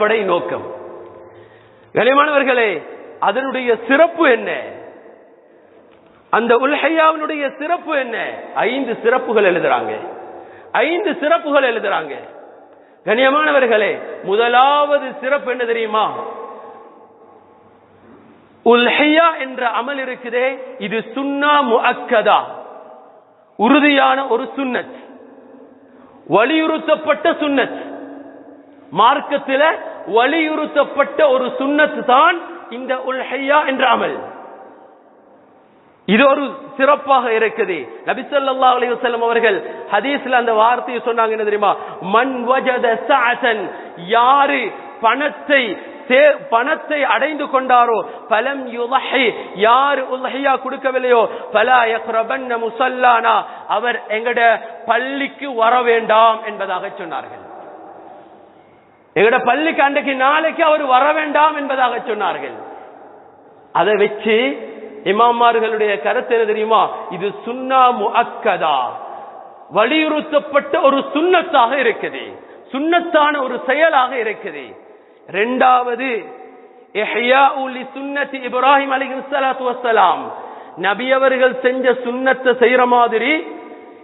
அடிப்படை நோக்கம். கனிமானவர்களே அதனுடைய சிறப்பு என்ன? அந்த உல்ஹையாவினுடைய சிறப்பு என்ன? ஐந்து சிறப்புகள் எழுதுறாங்க. ஐந்து சிறப்புகள் எழுதுறாங்க. கண்ணியமானவர்களே முதலாவது சிறப்பு என்ன தெரியுமா? உல்ஹையா என்ற அமல் இருக்குதே இது சுன்னா முஅக்கதா. உறுதியான ஒரு சுன்னத். வலியுறுத்தப்பட்ட சுன்னத். மார்க்கத்தில் வலியுறுத்தப்பட்ட ஒரு சுண்ணத்து தான் இந்த உல்ஹையா என்ற அமல். இது ஒரு சிறப்பாக இருக்குது. நபிசல்லா ஸல்லல்லாஹு அவர்கள் ஹதீஸ்ல அந்த வார்த்தையை சொன்னாங்க என்ன தெரியுமா? மண் வஜத யாரு பணத்தை பணத்தை அடைந்து கொண்டாரோ பலம் யுலஹி யார் உலஹியா கொடுக்கவில்லையோ பலா முசல்லானா அவர் எங்கட பள்ளிக்கு வர வேண்டாம் என்பதாக சொன்னார்கள். எங்கட பள்ளிக்கு அன்றைக்கு நாளைக்கு அவர் வர வேண்டாம் என்பதாக சொன்னார்கள். அதை வச்சு இமாமார்களுடைய கருத்து என்ன தெரியுமா? இது சுன்னா முஅக்கதா. வலியுறுத்தப்பட்ட ஒரு சுன்னத்தாக இருக்குது. சுண்ணத்தான ஒரு செயலாக இருக்குது. ரெண்டாவது இஹ்யாஉ லிசுன்னத்தி இப்ராஹிம் அலைஹிஸ்ஸலாத்து வஸ்ஸலாம். நபி அவர்கள் செஞ்ச சுன்னத்தை செய்யற மாதிரி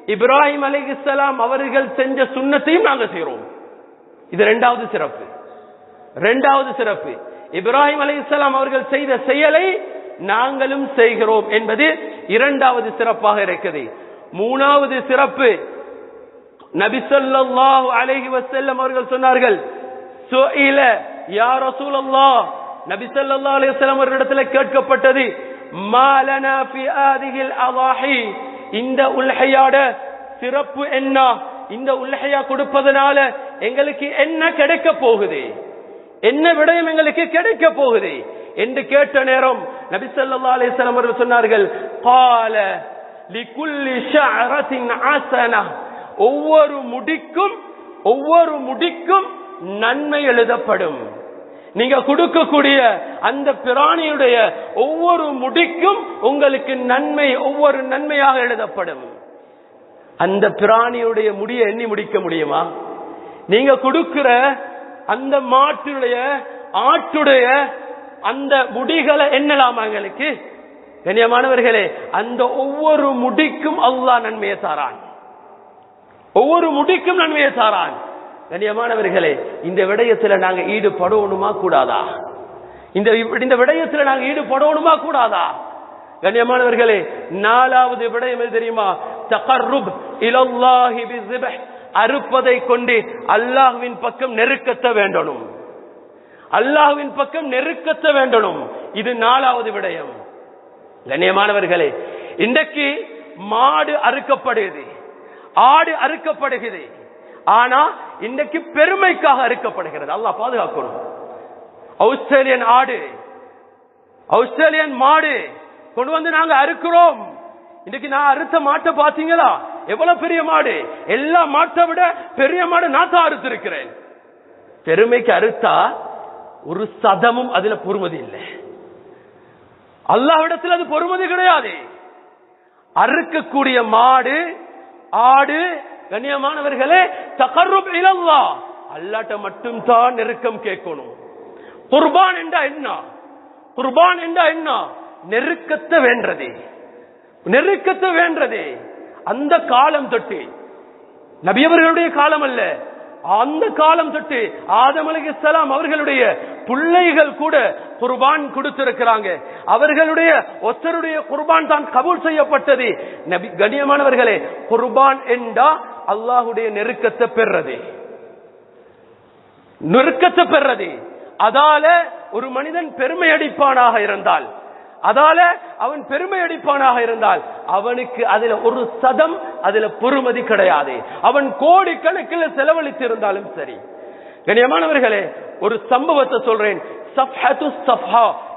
இப்ராஹிம் அலைஹிஸ்ஸலாம் அவர்கள் செஞ்ச சுன்னத்தையும் நாங்க செய்யறோம் இது இரண்டாவது சிறப்பு. இரண்டாவது சிறப்பு. இப்ராஹிம் அலைஹிஸ்ஸலாம் அவர்கள் செய்த செயலை நாங்களும் செய்கிறோம் என்பது இரண்டாவது சிறப்பாக இருக்கிறது மூணாவது சிறப்பு. நபி அலஹி வசல்லம் அவர்கள் சொன்னார்கள் சுஇல யா ரசூலல்லாஹ். கேட்கப்பட்டது இந்த உல்ஹையாட சிறப்பு என்ன? இந்த உல்ஹையா கொடுப்பதனால எங்களுக்கு என்ன கிடைக்க போகுது? என்ன விடயம் எங்களுக்கு கிடைக்க போகுது? என்று கேட்ட நேரம் நபி சொல்லா அலிஸ்லாம் அவர்கள் சொன்னார்கள் கால ஒவ்வொரு முடிக்கும் ஒவ்வொரு முடிக்கும் நன்மை எழுதப்படும். நீங்க கொடுக்கக்கூடிய அந்த பிராணியுடைய ஒவ்வொரு முடிக்கும் உங்களுக்கு நன்மை ஒவ்வொரு நன்மையாக எழுதப்படும். அந்த பிராணியுடைய முடிய எண்ணி முடிக்க முடியுமா? நீங்க கொடுக்கிற அந்த மாட்டுடைய ஆட்டுடைய அந்த முடிகளை என்னலாமா எங்களுக்கு? கண்ணியமானவர்களே அந்த ஒவ்வொரு முடிக்கும் அல்லாஹ் நன்மையை சாரான். ஒவ்வொரு முடிக்கும் நன்மையை சாரான். கண்ணியமானவர்களே இந்த விடயத்துல நாங்க ஈடுபடணுமா கூடாதா? இந்த இந்த விடயத்துல நாங்க ஈடுபடணுமா கூடாதா? கண்ணியமானவர்களே நாலாவது விடயம் தெரியுமா? தகர்ருப் இலல்லாஹி பிஸ்பஹ் அறுப்பதை கொண்டு அல்லாஹுவின் பக்கம் நெருக்கத்த வேண்டணும். அல்லாஹுவின் பக்கம் நெருக்கத்த வேண்டணும். இது நாலாவது விடயம். கண்ணியமானவர்களே இன்றைக்கு மாடு அறுக்கப்படுகிறது. ஆடு அறுக்கப்படுகிறது. ஆனா இன்றைக்கு பெருமைக்காக அறுக்கப்படுகிறது. அல்லா பாதுகாக்கணும். ஆஸ்திரேலியன் ஆடு ஆஸ்திரேலியன் மாடு கொண்டு வந்து நாங்க அறுக்கிறோம். இன்னைக்கு நான் அறுத்த மாட்டை பாத்தீங்களா எவ்வளவு பெரிய மாடு? எல்லா மாட்டை விட பெரிய மாடு நான் தான் அறுத்திருக்கிறேன். பெருமைக்கு அறுத்தா ஒரு சதமும் அதுல பொறுமதி இல்லை. அல்லாவிடத்தில் அது பொறுமதி கிடையாது. அறுக்கக்கூடிய மாடு ஆடு கண்ணியமானவர்களே தகர்ருப் இலல்லா. அல்லாட்ட மட்டும் தான் நெருக்கம் கேட்கணும். குர்பான் என்றா என்ன? குர்பான் என்றா என்ன? நெருக்கத்தை வேண்டது. நெருக்கத்தை வேண்டது. அந்த காலம் தொட்டு நபியவர்களுடைய காலம் அல்ல அந்த காலம் தொட்டு ஆதம் அலைஹிஸ்ஸலாம் அவர்களுடைய பிள்ளைகள் கூட குர்பான் கொடுத்திருக்கிறாங்க. அவர்களுடைய ஒத்தருடைய குர்பான் தான் கபூல் செய்யப்பட்டது. நபி கண்ணியமானவர்களே குர்பான் என்றா அல்லாஹுடைய நெருக்கத்தை பெறது நெருக்கத்தை பெறது அதால ஒரு மனிதன் பெருமை அடிப்பானாக இருந்தால் அதால அவன் பெருமை அடிப்பானாக இருந்தால் அவனுக்கு அதுல ஒரு சதம் அதுல பொறுமதி கிடையாது. அவன் கோடி கணக்கில் செலவழித்து இருந்தாலும் சரி. கண்ணியமானவர்களே ஒரு சம்பவத்தை சொல்றேன்.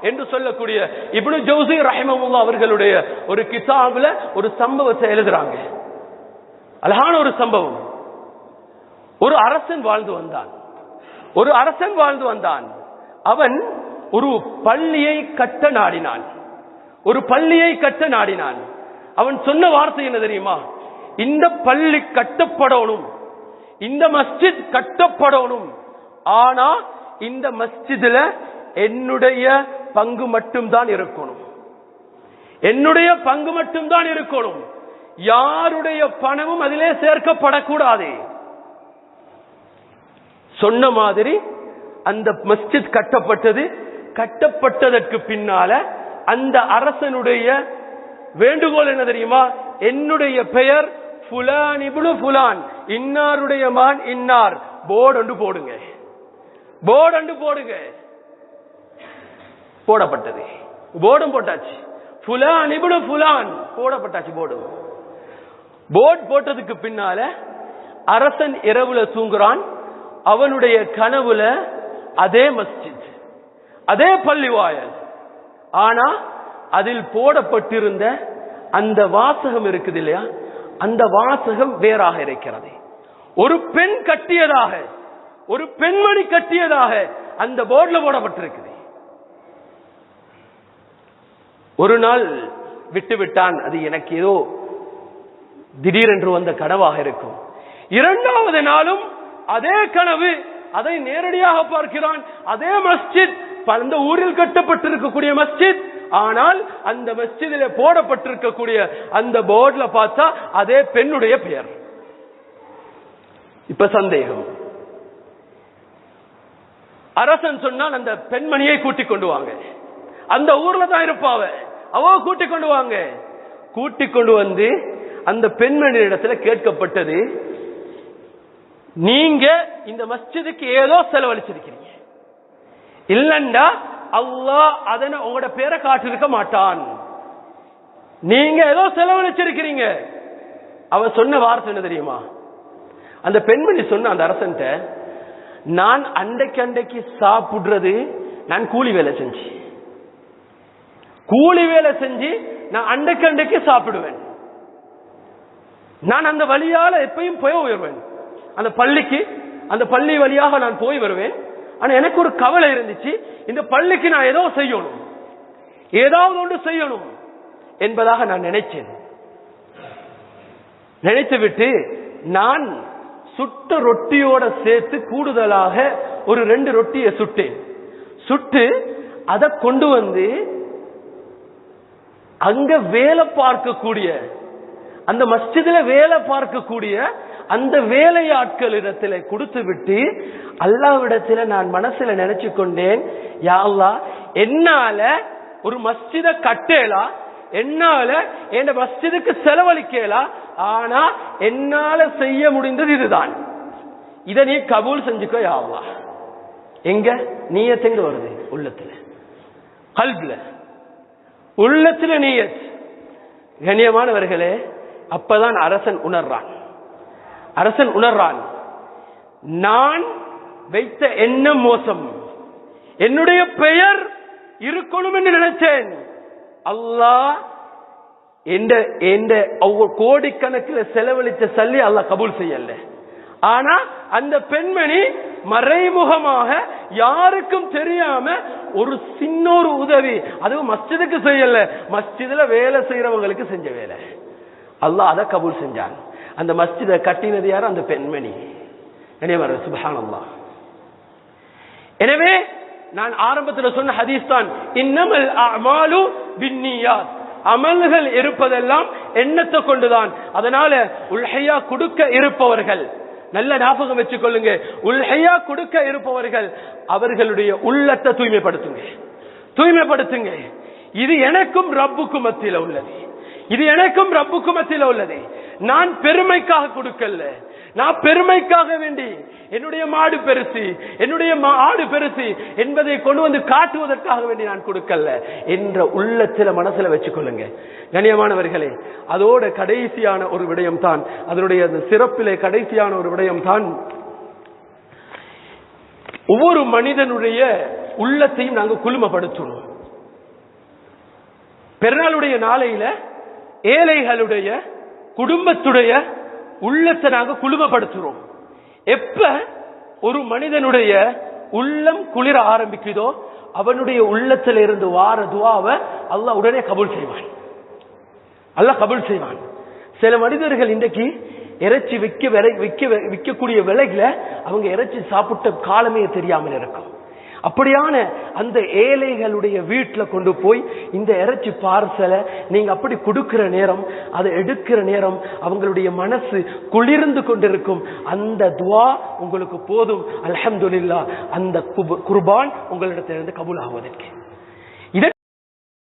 என்று சொல்லக்கூடிய இப்னு ஜௌசி ரஹிமமுல்லா அவர்களுடைய ஒரு கிதாபுல ஒரு சம்பவத்தை எழுதுறாங்க. அழகான ஒரு சம்பவம். ஒரு அரசன் வாழ்ந்து வந்தான். ஒரு அரசன் வாழ்ந்து வந்தான். அவன் ஒரு பள்ளியை கட்ட நாடினான். ஒரு பள்ளியை கட்ட நாடினான். அவன் சொன்ன வார்த்தை என்ன தெரியுமா? இந்த பள்ளி கட்டப்படணும். இந்த மஸ்ஜித் கட்டப்படணும். ஆனா இந்த மஸ்ஜிதுல என்னுடைய பங்கு மட்டும்தான் இருக்கணும். என்னுடைய பங்கு மட்டும்தான் இருக்கணும். யாருடைய பணமும் அதிலே சேர்க்கப்படக்கூடாது. சொன்ன மாதிரி அந்த மஸ்ஜித் கட்டப்பட்டது கட்டப்பட்டதற்கு பின்னால அந்த அரசனுடைய வேண்டுகோள் என்ன தெரியுமா? என்னுடைய பெயர் புலான் இப்னு புலான் இன்னாருடைய மான் இன்னார். போர்டு போடுங்க. போர்டு போடுங்க. போடப்பட்டது. போர்டும் போட்டாச்சு. புலான் இப்னு புலான் போடப்பட்டாச்சு போர்டு. போர்டு போட்டதுக்கு பின்னால அரசன் இரவுல தூங்குறான். அவனுடைய கனவுல அதே மஸ்ஜித். அதே பள்ளிவாயல். ஆனா அதில் போடப்பட்டிருந்த அந்த வாசகம் இருக்குது இல்லையா? அந்த வாசகம் வேறாக இருக்கிறது. ஒரு பெண் கட்டியதாக ஒரு பெண்மணி கட்டியதாக அந்த போர்டில் போடப்பட்டிருக்குது. ஒரு நாள் விட்டு விட்டான் அது எனக்கு ஏதோ திடீரென்று வந்த கனவாக இருக்கும். இரண்டாவது நாளும் அதே கனவு அதை நேரடியாக பார்க்கிறான் அதே மஸ்ஜித் அந்த ஊரில் கட்டப்பட்டிருக்கக்கூடிய மஸ்ஜித் ஆனால் அந்த மஸ்ஜிதில் போடப்பட்டிருக்கக்கூடிய அந்த போர்டுல பார்த்தா அதே பெண்ணுடைய பெயர். இப்ப சந்தேகம். அரசன் சொன்னால் அந்த பெண்மணியை கூட்டிக் கொண்டு வாங்க. அந்த ஊர்ல தான் இருப்பாவ அவ. கூட்டிக் கொண்டு வாங்க. கூட்டிக் கொண்டு வந்து அந்த பெண்மணி இடத்துல கேட்கப்பட்டது நீங்க இந்த மஸ்ஜிதுக்கு ஏதோ செலவழிச்சிருக்கிறீங்க. இல்லண்டா அல்லாஹ் அதனை உங்களோட பேரை காட்டிருக்க மாட்டான். நீங்க ஏதோ செலவழிச்சிருக்கிறீங்க. அவ சொன்ன வார்த்தை என்ன தெரியுமா? அந்த பெண்மணி சொன்ன அந்த அரசன்ட்ட நான் அண்டைக்கு அண்டைக்கு சாப்பிடுறது நான் கூலி வேலை செஞ்சு. கூலி வேலை செஞ்சு நான் அண்டைக்கு அண்டைக்கு சாப்பிடுவேன். நான் அந்த வழியால எப்பயும் போய் உயர்வேன். அந்த பள்ளிக்கு அந்த பள்ளி வழியாக நான் போய் வருவேன். ஆனா எனக்கு ஒரு கவலை இருந்துச்சு. இந்த பள்ளிக்கு நான் ஏதோ செய்யணும். ஏதாவது ஒன்று செய்யணும் என்பதாக நான் நினைச்சேன். நினைத்து விட்டு நான் சுட்ட ரொட்டியோட சேர்த்து கூடுதலாக ஒரு ரெண்டு ரொட்டியை சுட்டேன். சுட்டு அதை கொண்டு வந்து அங்க வேலை பார்க்கக்கூடிய அந்த மஸ்ஜிதில் வேலை பார்க்கக்கூடிய அந்த வேலையாட்கள் இடத்துல கொடுத்து விட்டு அல்லாவிடத்துல நான் மனசுல நினைச்சு கொண்டேன் யாழ்லா என்னால ஒரு மஸ்ஜித கட்டேலா? என்னால என் மஸ்ஜிதுக்கு செலவழிக்கலா? ஆனா என்னால செய்ய முடிந்தது இதுதான். இதை நீ கபூல் செஞ்சுக்கோ யா அல்லாஹ். எங்க? நீயத்தெங்க வருது? உள்ளத்துல. கல்புல. உள்ளத்துல நீயத். கண்ணியமானவர்களே அப்பதான் அரசன் உணர்றான். அரசன் உணர்றான் நான் வைத்த எண்ணம் மோசம்? என்னுடைய பெயர் இருக்கணும் என்று நினைச்சேன். அல்லாஹ் கோடிக்கணக்கில் செலவழித்த சல்லி அல்லாஹ் கபூல் செய்யல. ஆனா அந்த பெண்மணி மறைமுகமாக யாருக்கும் தெரியாம ஒரு சின்ன ஒரு உதவி அதுவும் மஸ்ஜிதுக்கு செய்யல. மஸ்ஜிதுல வேலை செய்யறவங்களுக்கு செஞ்ச வேலை. அல்லாஹ் அதை கபூல் செஞ்சான். அந்த மஸ்ஜிதை கட்டினது யார்? அந்த பெண்மணி. நினைவார் சுபானல்லா எனவே நான் ஆரம்பத்தில் சொன்ன ஹதீஸ் தான் இன்னமல் அமாலு பின்னியாத். அமல்கள் இருப்பதெல்லாம் எண்ணத்தை கொண்டுதான். அதனால உள்ஹையா கொடுக்க இருப்பவர்கள் நல்ல ஞாபகம் வச்சுக்கொள்ளுங்க. கொள்ளுங்க உல்ஹையா கொடுக்க இருப்பவர்கள் அவர்களுடைய உள்ளத்தை தூய்மைப்படுத்துங்க. தூய்மைப்படுத்துங்க. இது எனக்கும் ரப்புக்கும் மத்தியில உள்ளது. இது எனக்கும் ரப்புக்கும் மத்தியில உள்ளது. நான் பெருமைக்காக கொடுக்கல நான் பெருமைக்காக வேண்டி என்னுடைய மாடு பெருசு என்னுடைய மா- ஆடு பெருசு என்பதை கொண்டு வந்து காட்டுவதற்காக வேண்டி நான் கொடுக்கல என்ற உள்ளத்தில மனசுல வச்சுக்கொள்ளுங்க. கண்ணியமானவர்களே அதோட கடைசியான ஒரு விடயம் தான் அதனுடைய அந்த சிறப்பிலே கடைசியான ஒரு விடயம் தான் ஒவ்வொரு மனிதனுடைய உள்ளத்தையும் நாங்கள் குழுமப்படுத்தணும் பெருநாளுடைய நாளையில ஏழைகளுடைய குடும்பத்துடைய உள்ளத்தை நாங்க குளுமப்படுத்துறோம் எப்ப ஒரு மனிதனுடைய உள்ளம் குளிர ஆரம்பிக்குதோ அவனுடைய உள்ளத்துல இருந்து வார துவாவை அல்லாஹ் உடனே கபூல் செய்வான். அல்லாஹ் கபூல் செய்வான். சில மனிதர்கள் இன்றைக்கு இறைச்சி விற்க விலை விற்க விற்கக்கூடிய விலைகளை அவங்க இறைச்சி சாப்பிட்ட காலமே தெரியாமல் இருக்கும். அப்படியான அந்த ஏழைகளுடைய வீட்டுல கொண்டு போய் இந்த இறைச்சி பார்சலை நீங்க அப்படி கொடுக்கிற நேரம் அதை எடுக்கிற நேரம் அவங்களுடைய மனசு குளிர்ந்து கொண்டிருக்கும். அந்த துவா உங்களுக்கு போதும். அலமதுல்லா அந்த குபு குர்பான் உங்களிடத்திலிருந்து கபூல் ஆவதற்கு